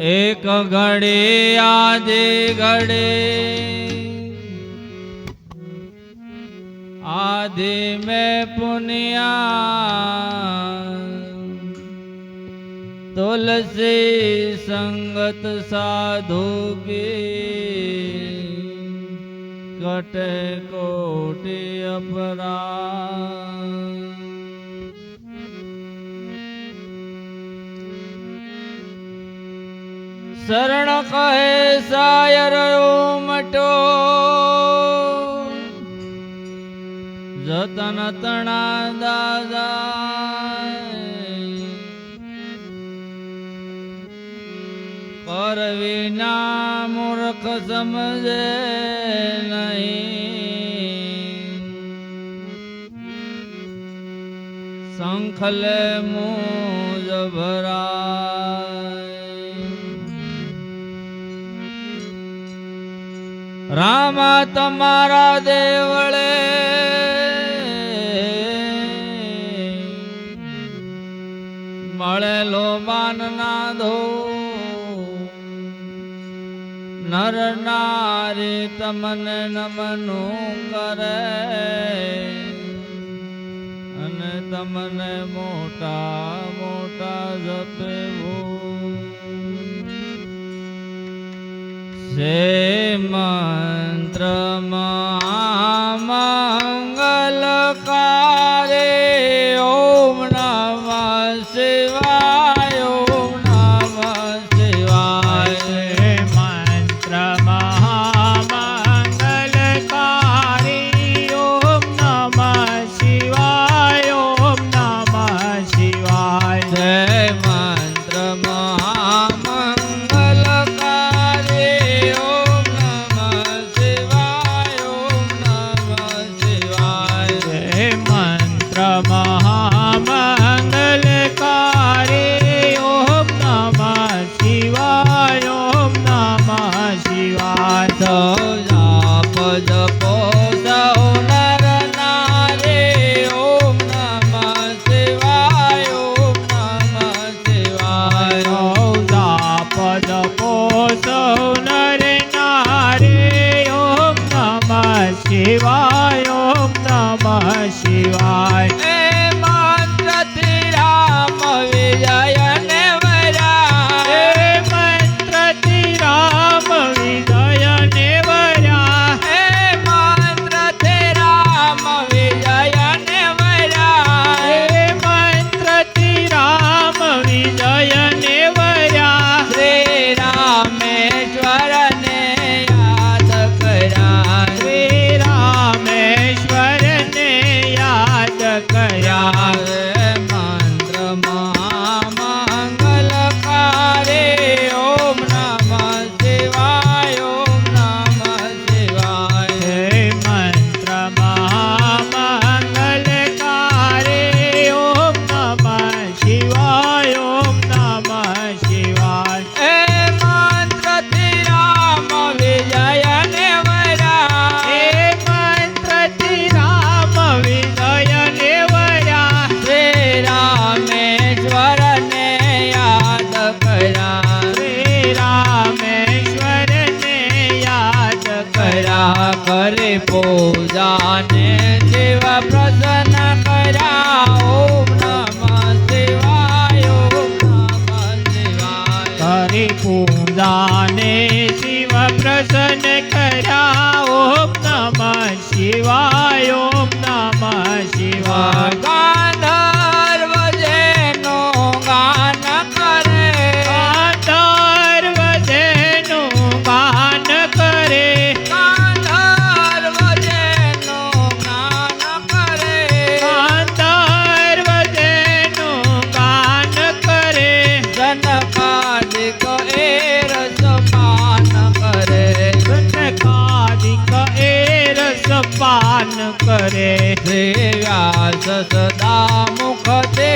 એક ઘડે આજે ઘડે. આજે મેં પુનિયા તુલસી સંગત સાધુ કટે કોટી અપરા શરણ કહે સાયર મટો. જતન તણા દાદા પર વિના મૂર્ખ સમજે નહીં. શંખલે મુજબરા રામા તમારા દેવળે. મળેલો માન ના ધો. નર નારી તમને નમનું કરે. અને તમને મોટા મોટા જપવું. જે મંત્રમાં મંગલકા કાલિક એ રસપાન કરે. કાલિક એ રસપાન કરે. હે વ્યાસ સદા મુખ તે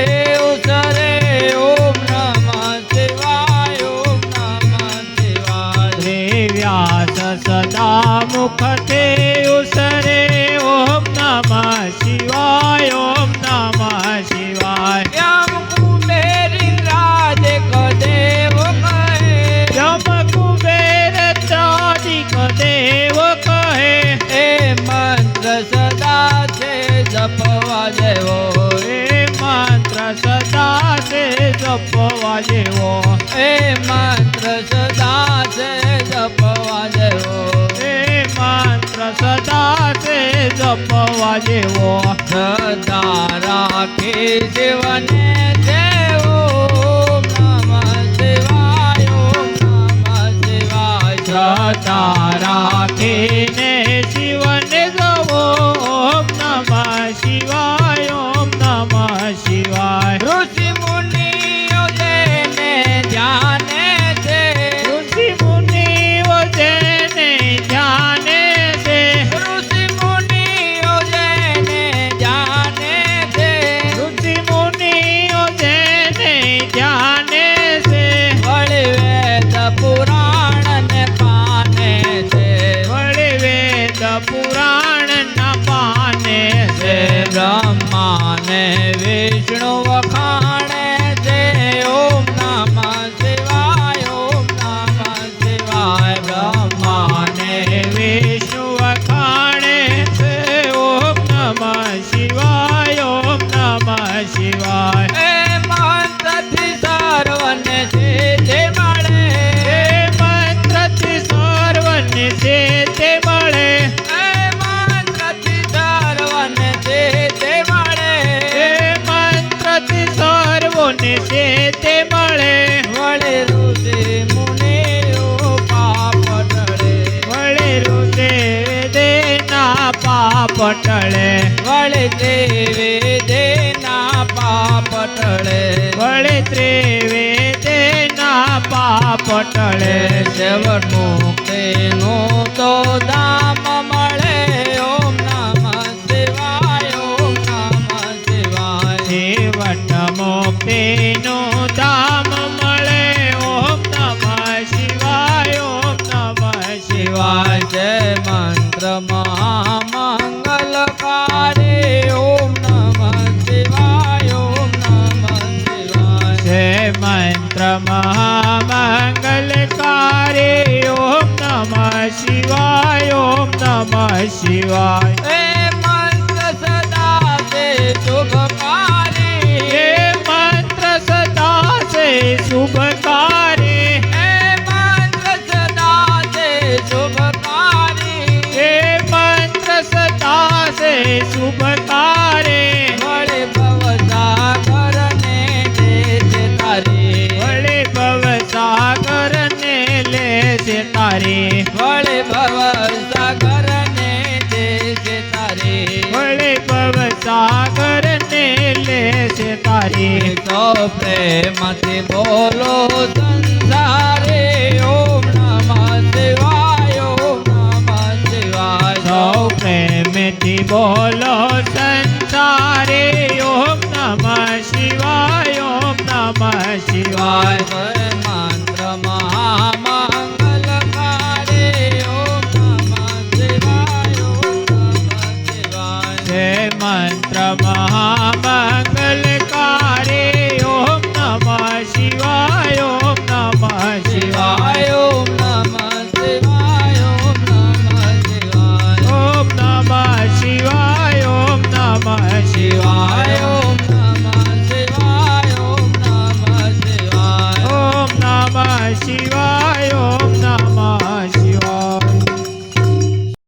ઉતરે ઓમ નમ શિવાય ઓમ નમ શિવાય. હે વ્યાસ સદા મુખ તે ઉતરે ઓમ નમ શિવાય ઓમ નમ શિવાય. જપવા જેવો. એ મંત્ર સદા છે, જપવા જેવો. એ મંત્ર સદા છે, જપવા જેવો. એ મંત્ર સદા છે, જપવા જેવો. સદા રાખે જીવને જેવો. મામા સેવાયો. સદા રાખીને ટળે છેવટું તેનું તો દામ મળે ઓમ નમ શિવાય ઓમ નમ શિવાય. છેવટ મુક્તિનું દામ મળે ઓમ નમ શિવાય ઓમ નમ શિવાય જય મંત્ર મહામંગલકારી ઓમ નમ શિવાય ઓમ નમ શિવાય. જય મંત્ર મહા நம சிவாய் મારી તો પ્રેમથી બોલો